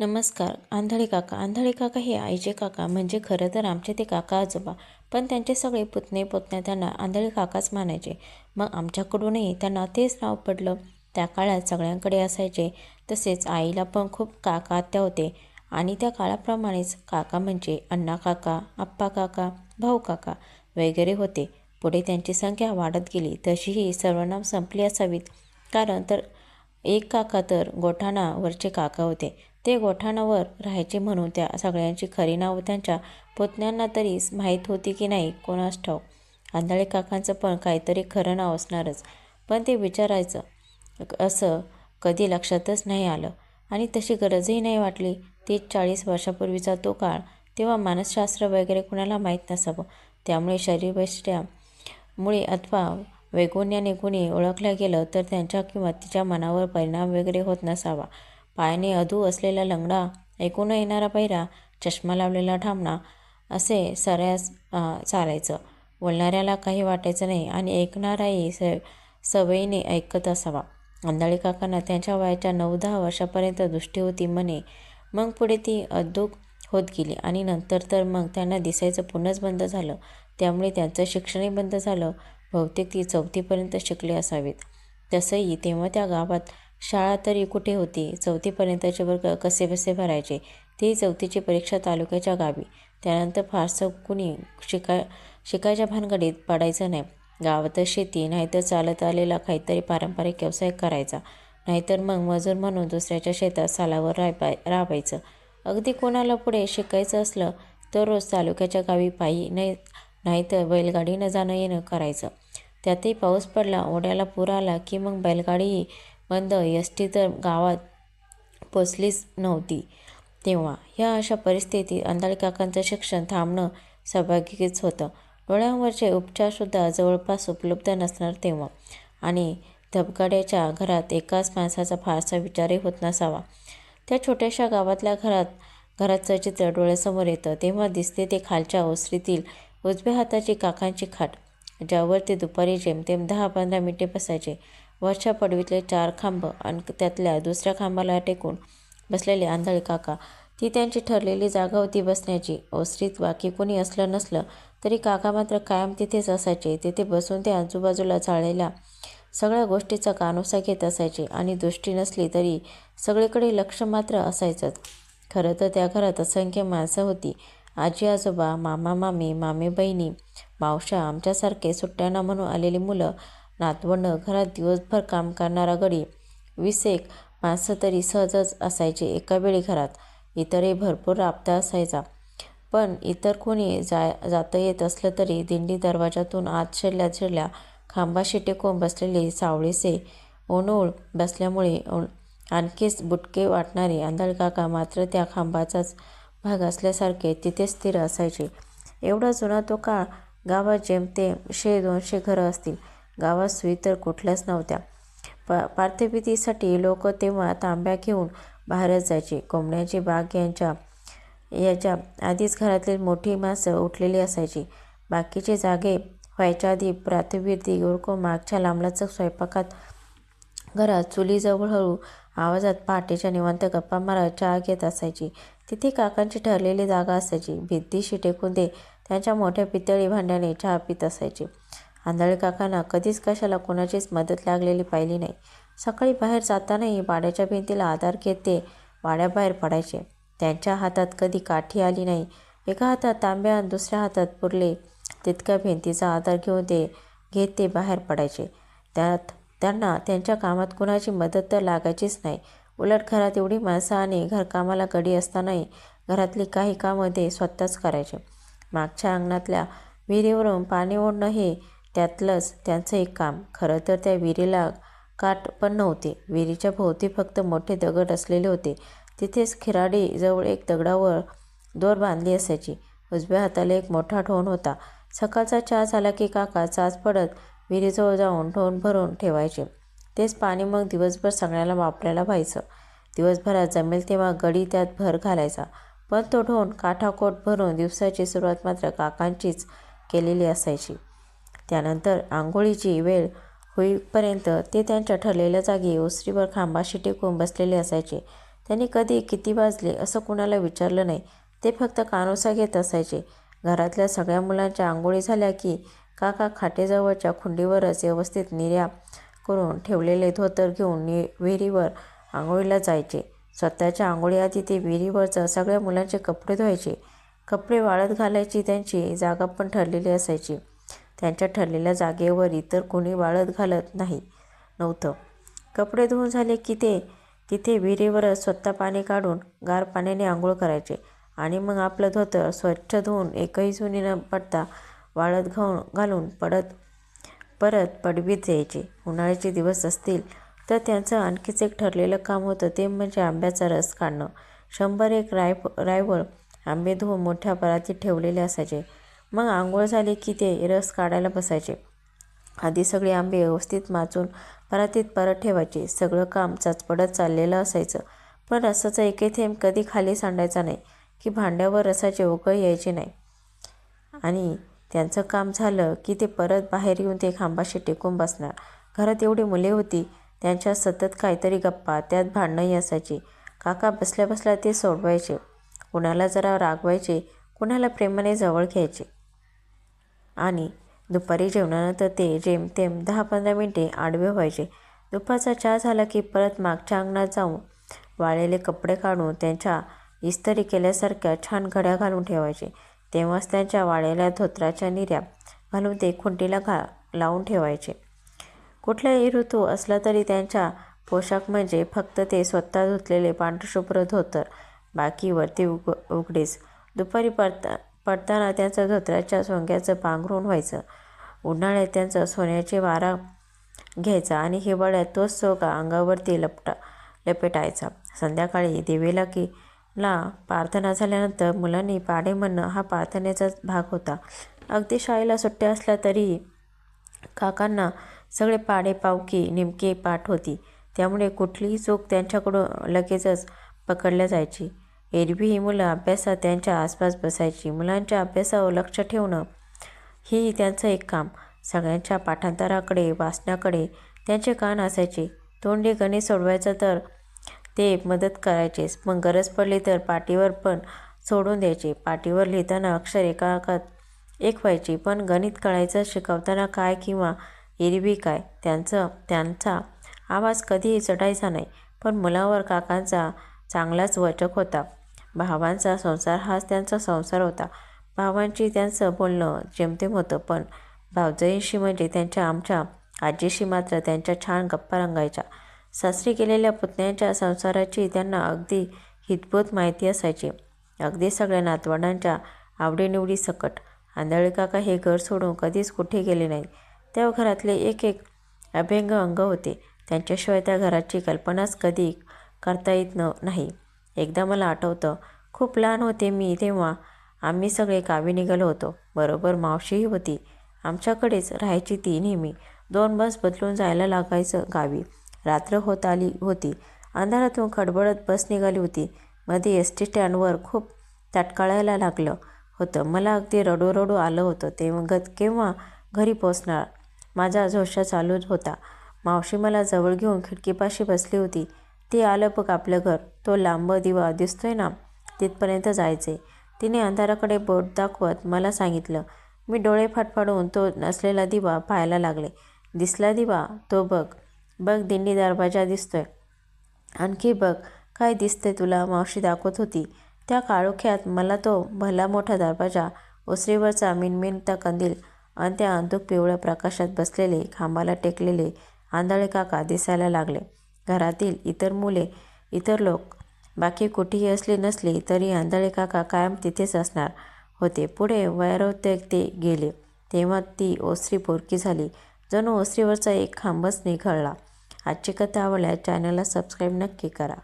नमस्कार आंधळी काका. आंधळी काका हे आईचे काका. म्हणजे खरं तर आमचे ते काका आजोबा. पण त्यांचे सगळे पुतणे पुतण्या त्यांना आंधळी काकाच मानायचे. मग आमच्याकडूनही त्यांना तेच नाव पडलं. त्या काळात सगळ्यांकडे असायचे. तसेच आईला पण खूप काका आत्या होते. आणि त्या काळाप्रमाणेच काका म्हणजे अण्णा काका आप्पा काका भाऊ काका वगैरे होते. पुढे त्यांची संख्या वाढत गेली. तशीही सर्वनाम संपली असावीत. कारण तर एक काका तर गोठाणावरचे काका होते. ते गोठाणावर राहायचे म्हणून त्या सगळ्यांची खरी नावं त्यांच्या पुतण्यांना तरी माहीत होती की नाही कोणास ठाऊक. आंधळे काकांचं पण काहीतरी खरं नाव असणारच. पण ते विचारायचं असं कधी लक्षातच नाही आलं. आणि तशी गरजही नाही वाटली. तीस चाळीस वर्षापूर्वीचा तो काळ तेव्हा मानसशास्त्र वगैरे कुणाला माहीत नसावं. त्यामुळे शरीरवैष्ट्यामुळे अथवा वैगुण्याने कुणी ओळखलं गेलं तर त्यांच्या किंवा तिच्या मनावर परिणाम वगैरे होत नसावा. पायाने अधू असलेला लंगडा ऐकून येणारा पैरा चष्मा लावलेला ठामणा असे सऱ्यास चालायचं. बोलणाऱ्याला काही वाटायचं नाही आणि ऐकणाराही स सवयीने ऐकत असावा. अंधळी काकांना त्यांच्या वयाच्या नऊ दहा वर्षापर्यंत दृष्टी होती म्हणे. मग पुढे ती अदूक होत गेली आणि नंतर तर मग त्यांना दिसायचं पुन्हाच बंद झालं. त्यामुळे त्यांचं शिक्षणही बंद झालं. बहुतेक ती चौथीपर्यंत शिकले असावेत. तसंही तेव्हा त्या गावात शाळा तरी कुठे होती? चौथीपर्यंतचे वर्ग कसेबसे भरायचे? ती चौथीची परीक्षा तालुक्याच्या गावी. त्यानंतर फारसं कुणी शिकाय शिकायच्या भानगडीत पडायचं नाही. गावातच शेती नाहीतर चालत आलेला काहीतरी पारंपरिक व्यवसाय करायचा. नाहीतर मग मजूर म्हणून दुसऱ्याच्या शेतात सालावर राहाय राबायचं अगदी कोणाला पुढे शिकायचं असलं तर रोज तालुक्याच्या गावी पायी नाही नाहीतर बैलगाडीनं जाणं येणं करायचं. त्यातही पाऊस पडला ओढ्याला पूर आला की मग बैलगाडीही बंद एस टी तर गावात पोचलीच नव्हती. तेव्हा या अशा परिस्थितीत अंधाळी काकांचं शिक्षण थांबणं सौभाग्यच होतं. डोळ्यांवरचे उपचारसुद्धा जवळपास उपलब्ध नसणार तेव्हा. आणि धबगाड्याच्या घरात एकाच माणसाचा फारसा विचारही होत नसावा. त्या छोट्याशा गावातल्या घरात घराचं चित्र डोळ्यासमोर येतं. तेव्हा दिसते ते खालच्या ओसरीतील उजव्या हाताची काकांची खाट ज्यावर ते दुपारी जेमतेम दहा पंधरा मिनिटे बसायचे. वरच्या पडवीतले चार खांब आणि त्यातल्या दुसऱ्या खांबाला टेकून बसलेले आंधळे काका. ती त्यांची ठरलेली जागा होती बसण्याची. ओसरीत बाकी कोणी असलं नसलं तरी काका मात्र कायम तिथेच असायचे. तिथे बसून ते आजूबाजूला चाळलेल्या सगळ्या गोष्टीचा कानोसा घेत असायचे आणि दृष्टी नसली तरी सगळीकडे लक्ष मात्र असायचंच. खरं तर त्या घरात असंख्य माणसं होती. आजी आजोबा मामा मामी मामी बहिणी मावशा आमच्यासारखे सुट्ट्यांना म्हणून आलेली मुलं नातवंड घरात दिवसभर काम करणारा गडी वीस एक माणसं तरी सहजच असायचे एका वेळी घरात. इतरही भरपूर राबता असायचा. पण इतर कोणी जा जाता येत असलं तरी दिंडी दरवाजातून आत शिरल्या शिरल्या खांबाशी टेकून बसलेले सावळीसे ओनोळ बसल्यामुळे आणखीच बुटके वाटणारे आंधळकाका मात्र त्या खांबाचाच भाग असल्यासारखे तिथेच स्थिर असायचे. एवढा जुना तो काळ गावात जेमतेम शे दोनशे घरं असतील गावात सुई तर कुठल्याच नव्हत्या. प पार्थेपितीसाठी लोक तेव्हा तांब्या घेऊन बाहेरच जायचे. कोंबड्यांची बाग यांच्या याच्या आधीच घरातली मोठी माणसं उठलेली असायची. बाकीचे जागे व्हायच्या आधी प्रातविधी गुरको मागच्या लांबलाचक स्वयंपाकात घरात चुलीजवळ हळू आवाजात पहाटेच्या निवांत गप्पा मारत चहा घेत असायची. तिथे काकांची ठरलेली जागा असायची. भित्तीशी टेकून ते त्यांच्या मोठ्या पितळी भांड्याने चहा पित असायचे. आंधळे काकांना कधीच कशाला कोणाचीच मदत लागलेली पाहिली नाही. सकाळी बाहेर जातानाही वाड्याच्या भिंतीला आधार घेत ते वाड्याबाहेर पडायचे. त्यांच्या हातात कधी काठी आली नाही. एका हातात तांब्या आणि दुसऱ्या हातात पुरले तितक्या भिंतीचा आधार घेऊन ते घेत ते बाहेर पडायचे. त्यात त्यांना त्यांच्या कामात कुणाची मदत तर लागायचीच नाही. उलट घरात एवढी माणसं आणि घरकामाला गडी असतानाही घरातली काही कामं ते स्वतःच करायचे. मागच्या अंगणातल्या विहिरीवरून पाणी ओढणं हे त्यातलंच त्यांचं एक काम. खरं तर त्या विहिरीला काठ पण नव्हते. विहिरीच्या भोवती फक्त मोठे दगड असलेले होते. तिथेच खिराडी जवळ एक दगडावर दोर बांधली असायची. उजव्या हाताला एक मोठा ठोण होता. सकाळचा चहा झाला की काका चाच पडत विहिरीजवळ जाऊन ठोण भरून ठेवायचे. तेच पाणी मग दिवसभर सगळ्याला वापरायला व्हायचं. दिवसभरात जमेल तेव्हा गडी त्यात भर घालायचा. पण तो ढोण काठाकोट भरून दिवसाची सुरुवात मात्र काकांचीच केलेली असायची. त्यानंतर आंघोळीची वेळ होईपर्यंत ते त्यांच्या ठरलेल्या जागी ओसरीवर खांबाशी टेकून बसलेले असायचे. त्यांनी कधी किती वाजले असं कुणाला विचारलं नाही. ते फक्त कानोसा घेत असायचे. घरातल्या सगळ्या मुलांच्या आंघोळी झाल्या की काका खाटेजवळच्या खुंडीवरच व्यवस्थित निर्या करून ठेवलेले धोतर घेऊन नि विहिरीवर आंघोळीला जायचे. स्वतःच्या आंघोळीआधी ते विहिरीवरचं सगळ्या मुलांचे कपडे धुवायचे. कपडे वाळत घालायची त्यांची जागा पण ठरलेली असायची. त्यांच्या ठरलेल्या जागेवर इतर कोणी वाळत घालत नाही नव्हतं. कपडे धुवून झाले की ते तिथे विहिरीवरच स्वतः पाणी काढून गार पाण्याने आंघोळ करायचे आणि मग आपलं धोतर स्वच्छ धुवून एकही जुनी न पडता वाळत घाऊन घालून पडत परत पडवीत यायचे उन्हाळ्याचे दिवस असतील तर त्यांचं आणखीच एक ठरलेलं काम होतं ते म्हणजे आंब्याचा रस काढणं. शंभर एक राय रायवळ आंबे धुवून मोठ्या परातीत ठेवलेले असायचे. मग आंघोळ झाली की ते रस काढायला बसायचे. आधी सगळे आंबे व्यवस्थित माचून परातीत परत ठेवायचे. सगळं काम चाचपडत चाललेलं असायचं. पण रसाचा एके थेंब कधी खाली सांडायचा नाही की भांड्यावर रसाचे उकळ यायचे नाही. आणि त्यांचं काम झालं की ते परत बाहेर येऊन ते खांबाशी टेकून बसणार. घरात एवढी मुले होती त्यांच्या सतत काहीतरी गप्पा त्यात भांडणंही असायची काका बसल्या बसल्या ते सोडवायचे. कुणाला जरा रागवायचे कुणाला प्रेमाने जवळ घ्यायचे. आणि दुपारी जेवणानंतर ते जेमतेम दहा पंधरा मिनटे आडवे व्हायचे. दुपारचा चहा झाला की परत मागच्या अंगणात जाऊन वाळलेले कपडे काढून त्यांच्या इस्त्री केल्यासारख्या छान घड्या घालून ठेवायचे. तेव्हाच त्यांच्या वाळलेल्या धोत्राच्या निर्या घालून ते खुंटीला घा लावून ठेवायचे. कुठलाही ऋतू असला तरी त्यांच्या पोशाख म्हणजे फक्त ते स्वतः धुतलेले पांढरशुभ्र धोतर बाकी वरती उग उघडेच दुपारी परता पडताना त्यांचं धोत्राच्या सोंग्याचं पांघरून व्हायचं. उन्हाळ्यात त्यांचं सोन्याचे वारा घ्यायचा आणि हिवाळ्यात तोच सोगा अंगावरती लपटा लपेटायचा. संध्याकाळी देवीला की ला प्रार्थना झाल्यानंतर मुलांनी पाडे म्हणणं हा प्रार्थनेचाच भाग होता. अगदी शाळेला सुट्ट्या असल्या तरी काकांना सगळे पाडे पावकी नेमके पाठ होती. त्यामुळे कुठलीही चूक त्यांच्याकडून लगेचच पकडल्या जायची. एरवी ही मुलं अभ्यासात त्यांच्या आसपास बसायची. मुलांच्या अभ्यासावर लक्ष ठेवणं ही त्यांचं एक काम. सगळ्यांच्या पाठांतराकडे वाचण्याकडे त्यांचे कान असायचे. तोंडी गणित सोडवायचं तर ते मदत करायचेच. मग गरज पडली तर पाटीवर पण सोडून द्यायचे. पाटीवर लिहिताना अक्षर एकाकात एक व्हायची. पण गणित कळायचं शिकवताना काय किंवा एरवी काय? त्यांचं त्यांचा आवाज कधीही चढायचा नाही. पण मुलावर काकांचा चांगलाच वचक होता. भावांचा संसार हाच त्यांचा संसार होता. भावांची त्यांचं बोलणं जेमतेम होतं पण भावजयींशी म्हणजे त्यांच्या आमच्या आजीशी मात्र त्यांच्या छान गप्पा रंगायच्या. सासरी गेलेल्या पुतण्यांच्या संसाराची त्यांना अगदी हितभूत माहिती असायची. अगदी सगळ्या नातवंडांच्या आवडीनिवडी सकट. आंधळी काका हे घर सोडून कधीच कुठे गेले नाहीत. त्या घरातले एक एक अभ्यंग अंग होते. त्यांच्याशिवाय त्या घराची कल्पनाच कधी करता येत न नाही. एकदा मला आठवतं खूप लहान होते मी तेव्हा. आम्ही सगळे गावी निघालो होतो. बरोबर मावशीही होती. आमच्याकडेच राहायची ती नेहमी. दोन बस बदलून जायला लागायचं गावी. रात्र होत आली होती. अंधारातून खडबडत बस निघाली होती. मध्ये एस टी स्टँडवर खूप ताटकाळायला लागलं होतं. मला अगदी रडू आलं होतं. तेव्हा गत केव्हा घरी पोचणार माझा झोशा चालूच होता. मावशी मला जवळ घेऊन खिडकीपाशी बसली होती. ती आलं बघ आपलं घर. तो लांब दिवा दिसतोय ना तिथपर्यंत जायचे तिने अंधाराकडे बोट दाखवत मला सांगितलं मी डोळे फाटफाडून तो नसलेला दिवा पाहायला लागले. दिसला दिवा तो बघ. बघ दिंडी दरवाजा दिसतोय. आणखी बघ काय दिसते तुला मावशी दाखवत होती. त्या काळोख्यात मला तो भला मोठा दरवाजा ओसरीवरचा मिनमिनता कंदील आणि त्या अंधुक पिवळ्या प्रकाशात बसलेले खांबाला टेकलेले आंधळे काका दिसायला लागले. घरातील इतर मुले इतर लोक बाकी कुठेही असली नसली तरी आंधळे काका कायम तिथेच असणार होते. पुढे वैरवते ते गेले. तेव्हा ती ओसरी पोरकी झाली. जणू ओसरीवरचा एक खांबच निघळला आजची कथा आवडल्यास चॅनलला सबस्क्राईब नक्की करा.